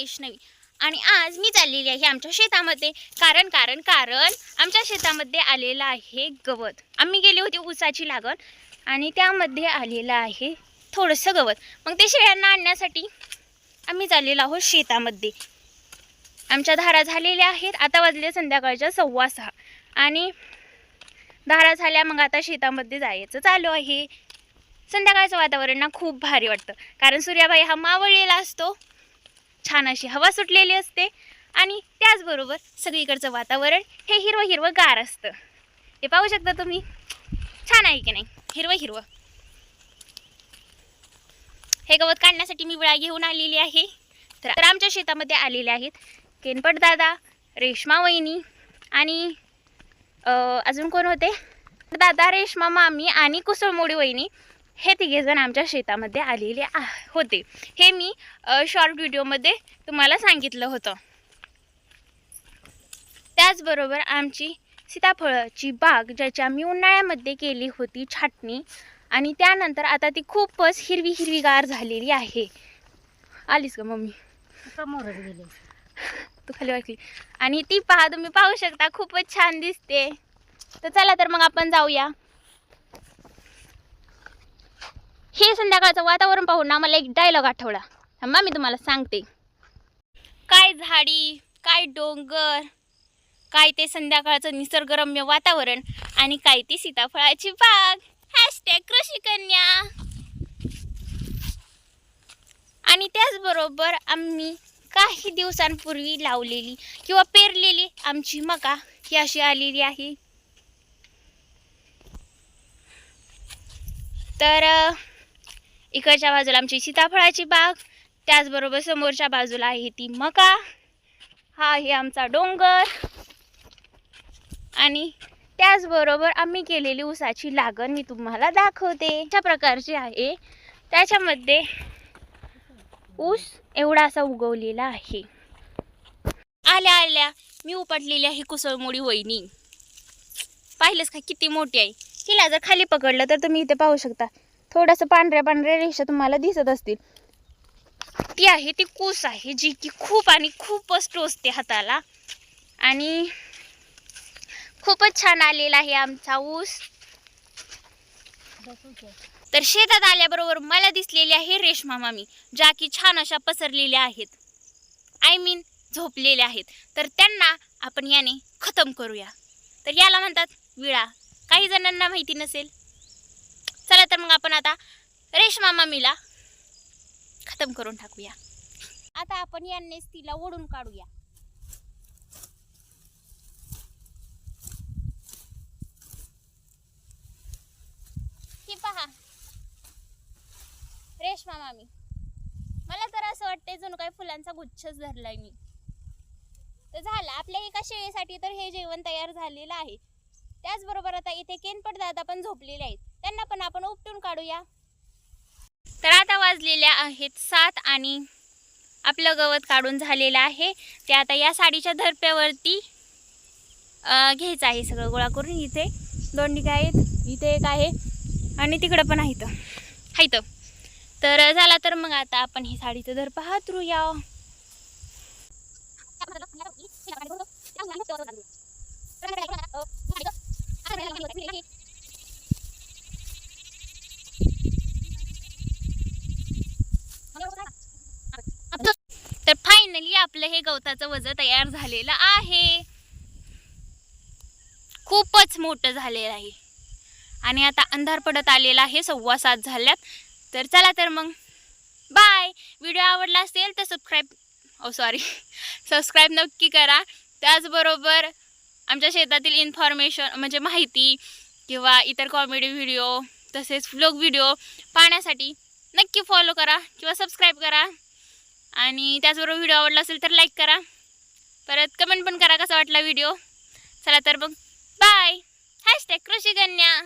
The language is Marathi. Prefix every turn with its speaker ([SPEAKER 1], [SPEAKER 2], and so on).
[SPEAKER 1] वैष्णवी. आणि आज मी चाललेली आहे आमच्या शेतामध्ये. कारण कारण कारण आमच्या शेतामध्ये आलेलं आहे गवत. आम्ही गेली होती ऊसाची लागण आणि त्यामध्ये आलेलं आहे थोडंसं गवत. मग ते शेळ्यांना आणण्यासाठी आम्ही चाललेलो आहोत शेतामध्ये. आमच्या धारा झालेल्या आहेत. आता वाजले संध्याकाळच्या सव्वा सहा. आणि धारा झाल्या मग आता शेतामध्ये जायचं चालू आहे. संध्याकाळचं वातावरण ना खूप भारी वाटतं. कारण सूर्याबाई हा मावळलेला असतो. छान अशी हवा सुटलेली असते. आणि त्याचबरोबर सगळीकडचं वातावरण हे हिरवं हिरवं गार असतं. हे पाहू शकता तुम्ही. छान आहे की नाही? हिरवं हिरवं. हे गवत काढण्यासाठी मी विळा घेऊन आलेली आहे. तर आमच्या शेतामध्ये आलेले आहेत केनपट दादा रेश्मा वहिनी आणि अं, अजून कोण होते? दादा रेश्मा मामी आणि कुसळमोडी वहिनी. हे तिघेजण आमच्या शेतामध्ये आलेले आ- होते. हे मी शॉर्ट व्हिडिओमध्ये तुम्हाला सांगितलं होतं. त्याचबरोबर आमची सीताफळाची बाग ज्याची आम्ही उन्हाळ्यामध्ये केली होती छाटणी आणि त्यानंतर आता ती खूपच हिरवी हिरवीगार झालेली आहे. आलीस का मम्मी.
[SPEAKER 2] समोरच गेले.
[SPEAKER 1] तू खाली वाटली. आणि ती पहा तुम्ही पाहू शकता खूपच छान दिसते. तर चला तर मग आपण जाऊया हे संध्याकाळचं वातावरण पाहून ना मला एक डायलॉग आठवला. थांबा मी तुम्हाला सांगते. काय झाडी काय डोंगर काय ते संध्याकाळचं निसर्गरम्य वातावरण आणि काय ती सीताफळाची बाग. हॅशटॅग कृषी कन्या आणि त्याचबरोबर आम्ही काही दिवसांपूर्वी लावलेली किंवा पेरलेली आमची मका ही अशी आलेली आहे. तर इकडच्या बाजूला आमची सीताफळाची बाग त्याचबरोबर समोरच्या बाजूला आहे ती मका. हा आहे आमचा डोंगर. आणि त्याचबरोबर आम्ही केलेली ऊसाची लागण मी तुम्हाला दाखवते. अशा प्रकारची आहे. त्याच्यामध्ये ऊस एवढा असा उगवलेला आहे. आल्या आल्या मी उपटलेली आहे कुसळमोडी वहिनी. पाहिलंच का किती मोठी आहे? हिला जर खाली पकडलं तर तुम्ही इथे पाहू शकता. थोडंसं पांढऱ्या पांढऱ्या रेषा तुम्हाला दिसत असतील. ती आहे ती कूस आहे जी की खूप आणि खूपच टोचते हाताला. आणि खूपच छान आलेला आहे आमचा ऊस. तर शेतात आल्याबरोबर मला दिसलेली आहे रेशमा मामी ज्या की छान अशा पसरलेल्या आहेत. आय मीन झोपलेल्या आहेत. तर त्यांना आपण याने खतम करूया. तर याला म्हणतात विळा. काही जणांना माहिती नसेल. चला तर मग आपण आता रेशमा मामीला खतम करून टाकूया. आता आपण यांनीच तिला ओढून काढूया. ही पहा. रेशमा मामी. मला तर असं वाटतंय जणू काय फुलांचा गुच्छच धरलाय मी. तर झालं. आपल्या एका शेळीसाठी तर हे जेवण तयार झालेलं आहे. त्याचबरोबर आता इथे केनपट दादा पण झोपलेले आहेत. त्यांना पण आपण उपटून काढूया. तर आता वाजलेल्या आहेत सात आणि आपलं गवत काढून झालेलं आहे. ते आता या साडीच्या धरप्यावरती घ्यायचं आहे सगळं गोळा करून इथे. दोन ठिकाण आहेत. इथे एक आहे आणि तिकडं पण आहे इथं. आहे तर झाला तर मग आता आपण ही साडीचं धर पाहतरूया तर फायनली आपलं हे गवताचं वजन तयार झालेलं आहे. खूपच मोठं झालेलं आहे. आणि आता अंधार पडत आलेला आहे सव्वा सात झाल्यात. तर चला तर मग. बाय व्हिडिओ आवडला असेल तर सबस्क्राईब ओ सॉरी सबस्क्राईब नक्की करा. त्याचबरोबर आमच्या शेतातील इन्फॉर्मेशन म्हणजे माहिती किंवा इतर कॉमेडी व्हिडिओ तसेच व्लॉग व्हिडिओ पाहण्यासाठी नक्की फॉलो करा किंवा सबस्क्राईब करा. आणि त्याचबरोबर व्हिडिओ आवडला असेल तर लाईक करा. परत कमेंट पण करा कसा वाटला व्हिडिओ चला तर मग बाय हॅशटॅग कृषी कन्या.